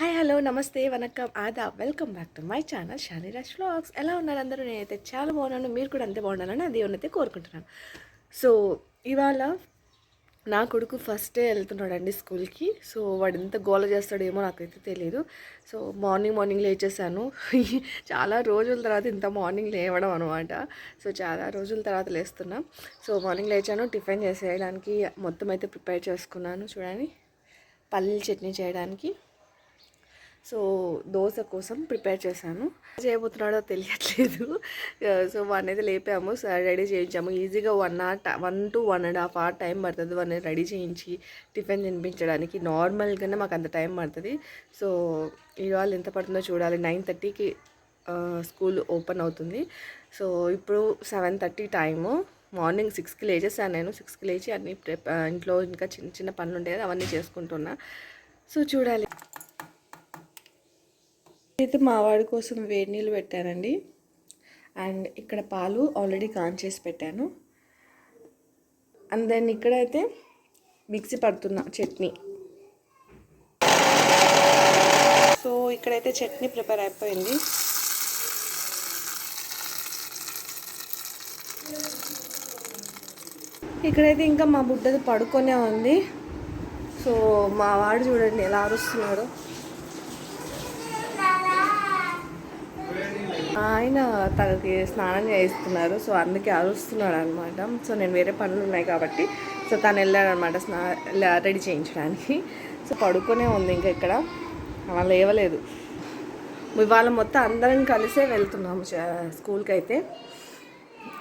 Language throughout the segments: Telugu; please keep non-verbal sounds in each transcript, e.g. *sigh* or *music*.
హాయ్ హలో నమస్తే వనక్కం ఆదా welcome back to my channel Shaniraj vlogs. ఎలా ఉన్నారు అందరూ? నేనైతే చాలా బాగున్నాను. మీరు కూడా అంతే బాగుండాలని అది ఉన్నైతే కోరుకుంటున్నాను. సో ఇవాళ నా కొడుకు ఫస్టే వెళ్తున్నాడండి స్కూల్కి. సో వాడు ఎంత గోల చేస్తాడేమో నాకైతే తెలియదు సో మార్నింగ్ మార్నింగ్ లేచేసాను చాలా రోజుల తర్వాత ఇంత మార్నింగ్ లేవడం అనమాట సో చాలా రోజుల తర్వాత లేస్తున్నా. సో మార్నింగ్ లేచాను టిఫిన్ చేసేయడానికి మొత్తం అయితే ప్రిపేర్ చేసుకున్నాను. చూడండి. పల్లీల చట్నీ చేయడానికి. సో దోశ కోసం ప్రిపేర్ చేశాను. చేయబోతున్నాడో తెలియట్లేదు. సో వన్ అయితే లేపాము రెడీ చేయించాము. ఈజీగా one hour one two one and half hour time పడుతుంది వన్ రెడీ చేయించి టిఫిన్ తినిపించడానికి. నార్మల్గానే మాకు అంత టైం పడుతుంది. సో ఇవాళ ఎంత పడుతుందో చూడాలి. నైన్ థర్టీకి స్కూల్ ఓపెన్ అవుతుంది. సో ఇప్పుడు సెవెన్ థర్టీ టైము మార్నింగ్ సిక్స్కి లేచేసాను నేను. సిక్స్కి లేచి అన్ని ఇంట్లో ఇంకా చిన్న చిన్న పనులు ఉంటాయి కదా అవన్నీ చేసుకుంటున్నా. సో చూడాలి. అయితే మావాడి కోసం వేడి నీళ్ళు పెట్టానండి. అండ్ ఇక్కడ పాలు ఆల్రెడీ కాన్ చేసి పెట్టాను. అండ్ దెన్ ఇక్కడైతే మిక్సీ పడుతున్నా చట్నీ. సో ఇక్కడైతే చట్నీ ప్రిపేర్ అయిపోయింది. ఇక్కడైతే ఇంకా మా బుడ్డది పడుకొనే ఉంది. సో మా వాడు చూడండి ఎలా అరుస్తున్నాడు. ఆయన తనకి స్నానం చేయిస్తున్నారు సో అందుకే అరుస్తున్నాడు అనమాట సో నేను వేరే పనులు ఉన్నాయి కాబట్టి సో తను వెళ్ళాడనమాట స్నా రెడీ చేయించడానికి. సో పడుకునే ఉంది ఇంకా ఇక్కడ. అలా లేవలేదు. ఇవాళ మొత్తం అందరం కలిసే వెళ్తున్నాము స్కూల్కి అయితే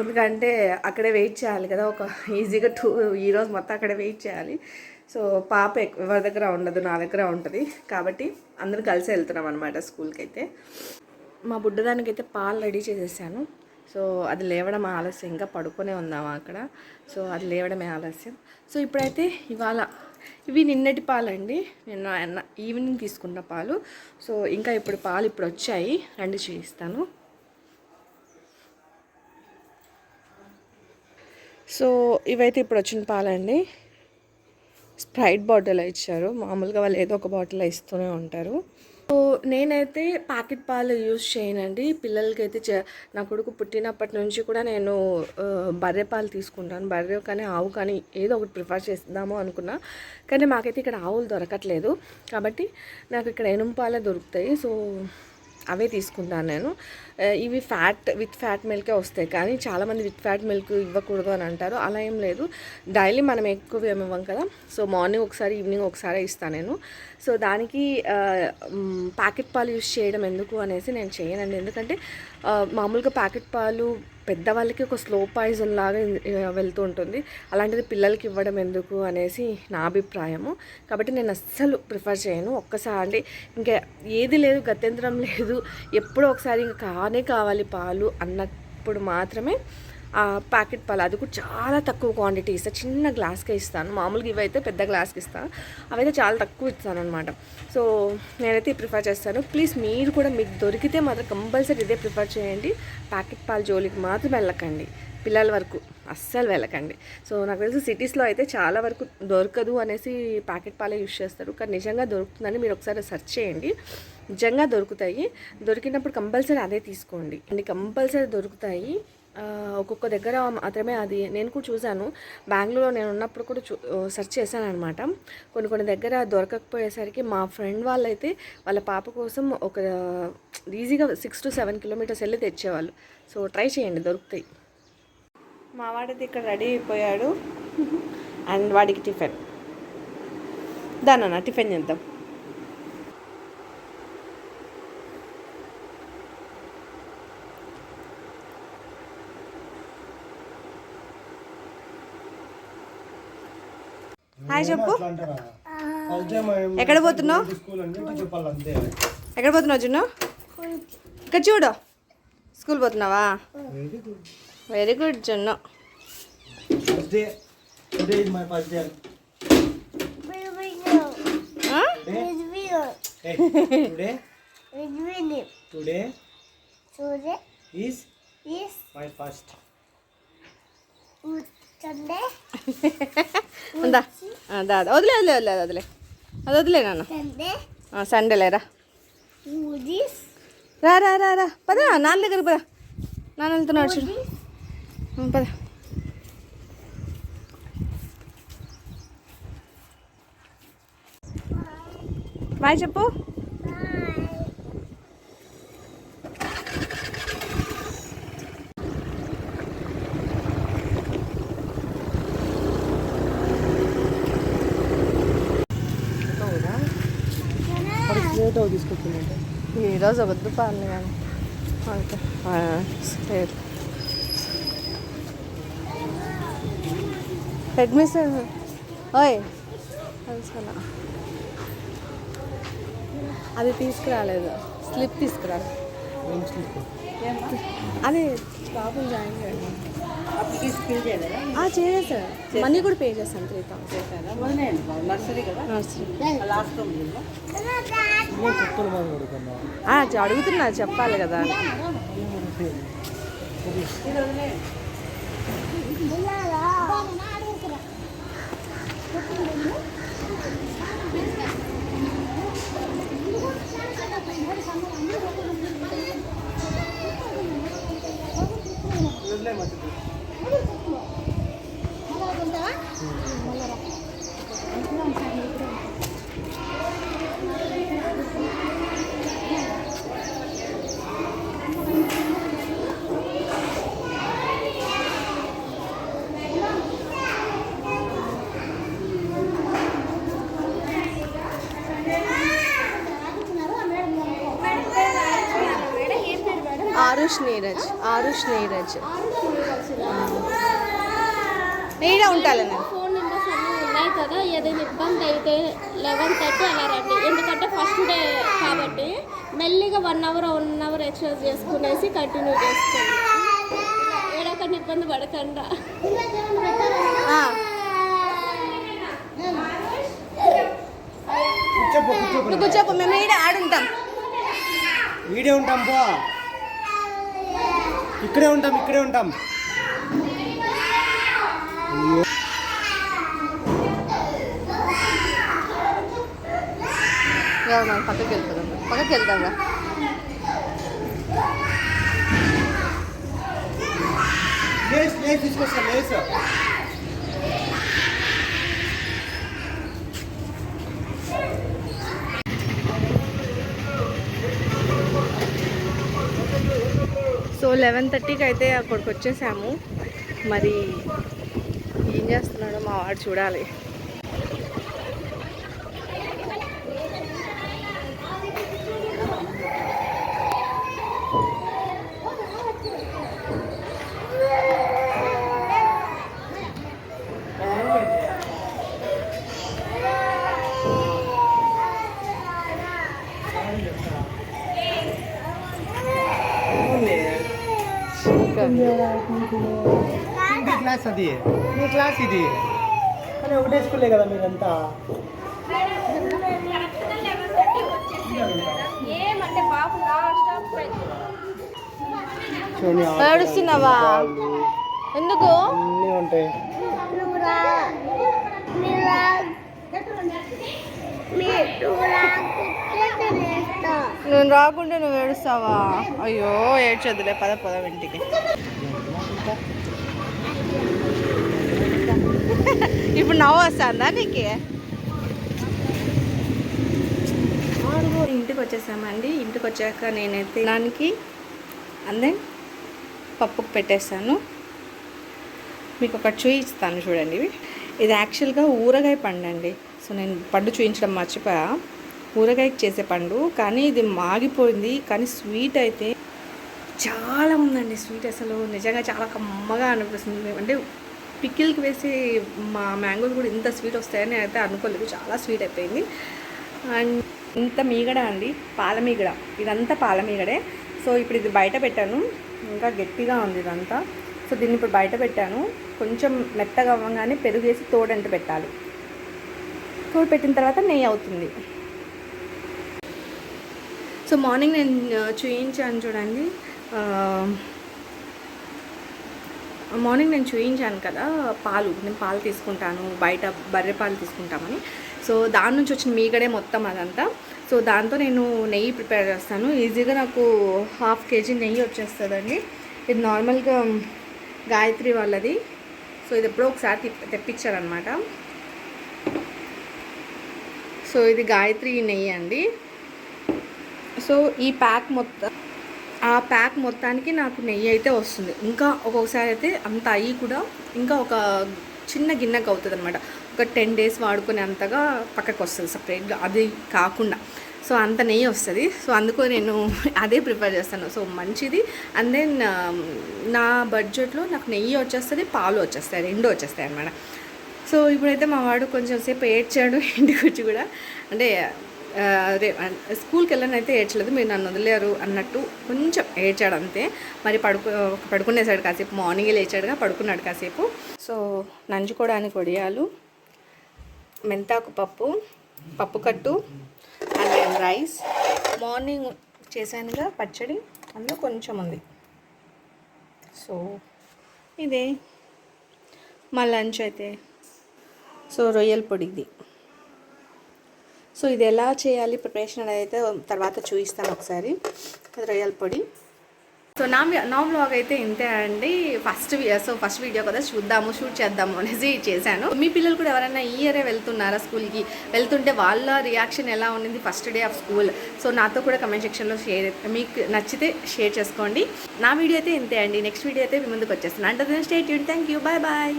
ఎందుకంటే అక్కడే వెయిట్ చేయాలి కదా ఒక ఈజీగా టూ ఈరోజు మొత్తం అక్కడే వెయిట్ చేయాలి. సో పాప ఎవరి దగ్గర ఉండదు నా దగ్గర ఉంటుంది. కాబట్టి అందరం కలిసి వెళ్తున్నాం అనమాట స్కూల్కి అయితే మా బుడ్డదానికి అయితే పాలు రెడీ చేసేసాను. సో అది లేవడం ఆలస్యం. ఇంకా పడుకునే ఉన్నాము అక్కడ? సో అది లేవడమే ఆలస్యం. సో ఇప్పుడైతే ఇవాళ ఇవి నిన్నటి పాలండి. నిన్న ఈవినింగ్ తీసుకున్న పాలు. సో ఇంకా ఇప్పుడు పాలు ఇప్పుడు వచ్చాయి. రండి చేయిస్తాను. సో ఇవైతే ఇప్పుడు వచ్చిన పాలండి. స్ప్రైట్ బాటిల్ ఇచ్చారు. మామూలుగా వాళ్ళు ఏదో ఒక బాటిల్ ఇస్తూనే ఉంటారు. నేనైతే ప్యాకెట్ పాలు యూజ్ చేయనండి. పిల్లలకి అయితే నా కొడుకు పుట్టినప్పటి నుంచి కూడా నేను బర్రె పాలు తీసుకుంటాను. బర్రె కానీ ఆవు కానీ ఏదో ఒకటి ప్రిఫర్ చేద్దాము అనుకున్నా. కానీ మాకైతే ఇక్కడ ఆవులు దొరకట్లేదు. కాబట్టి నాకు ఇక్కడ ఎనుము పాలే దొరుకుతాయి. సో అవే తీసుకుంటాను నేను. ఇవి ఫ్యాట్ విత్ ఫ్యాట్ మిల్కే వస్తాయి. కానీ చాలామంది విత్ ఫ్యాట్ మిల్క్ ఇవ్వకూడదు అని అంటారు. అలా ఏం లేదు. డైలీ మనం ఎక్కువ ఏమి ఇవ్వం కదా. సో మార్నింగ్ ఒకసారి ఈవినింగ్ ఒకసారి ఇస్తాను నేను. సో దానికి ప్యాకెట్ పాలు యూస్ చేయడం ఎందుకు అనేసి నేను చేయనండి. ఎందుకంటే మామూలుగా ప్యాకెట్ పాలు పెద్దవాళ్ళకి ఒక స్లో పాయిజన్ లాగా వెళ్తూ ఉంటుంది. అలాంటిది పిల్లలకి ఇవ్వడం ఎందుకు అనేసి నా అభిప్రాయము. కాబట్టి నేను అస్సలు ప్రిఫర్ చేయను. ఒక్కసారి అంటే ఇంకా ఏది లేదు గత్యంతరం లేదు. ఎప్పుడో ఒకసారి ఇంకా బాగానే కావాలి పాలు అన్నప్పుడు మాత్రమే ప్యాకెట్ పాలు. అది కూడా చాలా తక్కువ క్వాంటిటీ ఇస్తాను చిన్న గ్లాస్కే ఇస్తాను. మామూలుగా ఇవైతే పెద్ద గ్లాస్కి ఇస్తాను అవైతే చాలా తక్కువ ఇస్తాను అనమాట సో నేనైతే ప్రిఫర్ చేస్తాను. ప్లీజ్ మీరు కూడా మీకు దొరికితే మాత్రం కంపల్సరీ ఇదే ప్రిఫర్ చేయండి. ప్యాకెట్ పాలు జోలికి మాత్రం వెళ్ళకండి. పిల్లల వరకు. అస్సలు వెళ్ళకండి. సో నాకు తెలిసి సిటీస్లో అయితే చాలా వరకు దొరకదు అనేసి ప్యాకెట్ పాలే యూస్ చేస్తారు. కానీ నిజంగా దొరుకుతుందని మీరు ఒకసారి సెర్చ్ చేయండి. నిజంగా దొరుకుతాయి. దొరికినప్పుడు కంపల్సరీ అదే తీసుకోండి. అండి కంపల్సరీ దొరుకుతాయి. ఒక్కొక్క దగ్గర మాత్రమే అది నేను కూడా చూశాను. బెంగళూరులో నేను ఉన్నప్పుడు కూడా చూ సెర్చ్ చేశాను అనమాట కొన్ని కొన్ని దగ్గర దొరకకపోయేసరికి మా ఫ్రెండ్ వాళ్ళైతే వాళ్ళ పాప కోసం ఒక ఈజీగా సిక్స్ టు సెవెన్ కిలోమీటర్స్ వెళ్ళి తెచ్చేవాళ్ళు. సో ట్రై చేయండి. దొరుకుతాయి. మా వాడిది ఇక్కడ రెడీ అయిపోయాడు. అండ్ వాడికి టిఫిన్. దానన్నా టిఫిన్ చేద్దాం. హాయ్ చెప్పు. ఎక్కడ పోతున్నావు? ఎక్కడ పోతున్నావు జున్ను ఇక్కడ చూడు. స్కూల్ పోతున్నావా? Very good Junnu. Today is my first ఉందా దా వదిలే వదిలే వదిలే వదిలే. అది వదిలే నాన్న. సండే లేరా. రా. రా రా రా పద నాన్న దగ్గర పద. నాన్న వెళ్తున్నాడు చూడు. పద బాయ్ చెప్పు తీసుకొచ్చిందంటే ఈరోజు వద్దు పాలు కానీ. అంతే లేదు హెడ్ ఓయ్. తెలుసా అది తీసుకురాలేదు. స్లిప్ తీసుకురాలేదు. స్లిప్ అది బాబు జాయిన్ చేయండి చేయలేదా? ఆ, చేసేసారు. మనీ కూడా పే చేస్తాను త్రీ థౌసండ్ నర్సరీ అడుగుతున్నా. చెప్పాలి కదా. ఇది Gracias. ఆరుష్ నీరజ్ ఆరుష్ నీరజ్. ఈడ ఉంటాను ఫోన్ నెంబర్స్ అన్నీ ఉన్నాయి కదా ఏదైనా ఇబ్బంది అయితే లెవెన్ థర్టీ అలా రండి. ఎందుకంటే ఫస్ట్ డే కాబట్టి మెల్లిగా one hour one hour exercise చేసుకునేసి కంటిన్యూ చేసుకోండి ఏడొకటి ఇబ్బంది పడకుండా. నువ్వు కూర్చోపు మేము ఈడ ఆడుంటాం. ఈడే ఉంటాం పో. ఇక్కడే ఉంటాం ఇక్కడే ఉంటాం. పక్కకి వెళ్తాం పక్కకి వెళ్తాం లేస్ లేస్ తీసుకొస్తా లేస్. లెవెన్ థర్టీకి అయితే అక్కడికి వచ్చేసాము. మరి ఏం చేస్తున్నాడో మా వాడు చూడాలి మీ క్లాస్ అది. మీ క్లాస్ ఇది. కానీ ఒకటే స్కూలే కదా మీరంతా? ఏమంటే బాబు చూడండి ఏడుస్తున్నావా ఎందుకు? అన్నీ ఉంటాయి. నేను రాకుంటే నువ్వు ఏడుస్తావా? అయ్యో ఏడ్చొద్దులే పద పద ఇంటికి. ఇప్పుడు నవ్వు వస్తుందా నీకు? ఇంటికి వచ్చేసామండి. ఇంటికి వచ్చాక నేనైతే దానికి అందే పప్పుకు పెట్టేస్తాను. మీకు ఒకటి చూపిస్తాను చూడండి. ఇది యాక్చువల్గా ఊరగాయ పండు అండి సో నేను పండు చూపించడం మర్చిపోయా. ఊరగాయకి చేసే పండు కానీ ఇది మాగిపోయింది కానీ స్వీట్ అయితే చాలా ఉందండి. స్వీట్ అసలు నిజంగా చాలా కమ్మగా అనిపిస్తుంది. అంటే పికిల్కి వేసి మా మ్యాంగోస్ కూడా ఇంత స్వీట్ వస్తాయని అయితే అనుకోలేదు. చాలా స్వీట్ అయిపోయింది. అండ్ ఇంత మీగడ అండి పాల మీగడ. ఇదంతా పాల మీగడే. సో ఇప్పుడు ఇది బయట పెట్టాను. ఇంకా గట్టిగా ఉంది ఇదంతా. సో దీన్ని ఇప్పుడు బయట పెట్టాను. కొంచెం మెత్తగా అవ్వగానే పెరుగు వేసి తోడంట పెట్టాలి. తోడు పెట్టిన తర్వాత నెయ్యి అవుతుంది. సో మార్నింగ్ నేను చూయించాను చూడండి. మార్నింగ్ నేను చూయించాను కదా పాలు. నేను పాలు తీసుకుంటాను బయట బర్రె పాలు తీసుకుంటామని. సో దాని నుంచి వచ్చిన మీగడే మొత్తం అదంతా. సో దాంతో నేను నెయ్యి ప్రిపేర్ చేస్తాను. ఈజీగా నాకు హాఫ్ కేజీ నెయ్యి వచ్చేస్తుందండి. ఇది నార్మల్గా గాయత్రి వాళ్ళది. సో ఇది ఎప్పుడో ఒకసారి తెప్పించారనమాట. సో ఇది గాయత్రి నెయ్యి అండి. సో ఈ ప్యాక్ మొత్తం ఆ ప్యాక్ మొత్తానికి నాకు నెయ్యి అయితే వస్తుంది. ఇంకా ఒక్కొక్కసారి అయితే అంత అయ్యి కూడా ఇంకా ఒక చిన్న గిన్నెకి అవుతుంది అనమాట ఒక టెన్ డేస్ వాడుకునే అంతగా పక్కకు వస్తుంది సపరేట్గా. అది కాకుండా. సో అంత నెయ్యి వస్తుంది. సో అందుకు నేను *laughs* అదే ప్రిపేర్ చేస్తాను. సో మంచిది. అండ్ దెన్ నా బడ్జెట్లో నాకు నెయ్యి వచ్చేస్తుంది పాలు వచ్చేస్తాయి. రెండు వచ్చేస్తాయి అనమాట సో ఇప్పుడైతే మా వాడు కొంచెం సేపు ఏడ్చాడు *laughs* ఇంటికి వచ్చి కూడా. అంటే అదే స్కూల్కి వెళ్ళనైతే ఏడ్చలేదు. మీరు నన్ను వదిలేరు అన్నట్టు కొంచెం ఏడ్చాడు అంతే మరి పడుకు పడుకునేసాడు కాసేపు. మార్నింగే లేచాడుగా పడుకున్నాడు కాసేపు. సో నంచుకోవడానికి వడియాలు మెంతాకు పప్పు పప్పు కట్టు అండ్ రైస్. మార్నింగ్ చేశానుగా పచ్చడి. అందులో కొంచెం ఉంది. సో ఇదే. మా లంచ్ అయితే. సో రొయ్యల పొడిది. సో ఇది ఎలా చేయాలి ప్రిపరేషన్ అనేది అయితే తర్వాత చూపిస్తాను ఒకసారి. రొయ్యల పొడి. సో నా నా బ్లాగ్ అయితే ఇంతే అండి. ఫస్ట్ సో ఫస్ట్ వీడియో కదా చూద్దాము షూట్ చేద్దాము అనేసి చేశాను. మీ పిల్లలు కూడా ఎవరైనా ఈ ఇయరే వెళ్తున్నారా స్కూల్కి? వెళ్తుంటే వాళ్ళ రియాక్షన్ ఎలా ఉండింది first day of school? So నాతో కూడా కమెంట్ సెక్షన్లో షేర్ మీకు నచ్చితే షేర్ చేసుకోండి. నా వీడియో అయితే ఇంతే అండి. నెక్స్ట్ వీడియో అయితే మీ ముందుకు వచ్చేస్తాను అంటే state thank you bye bye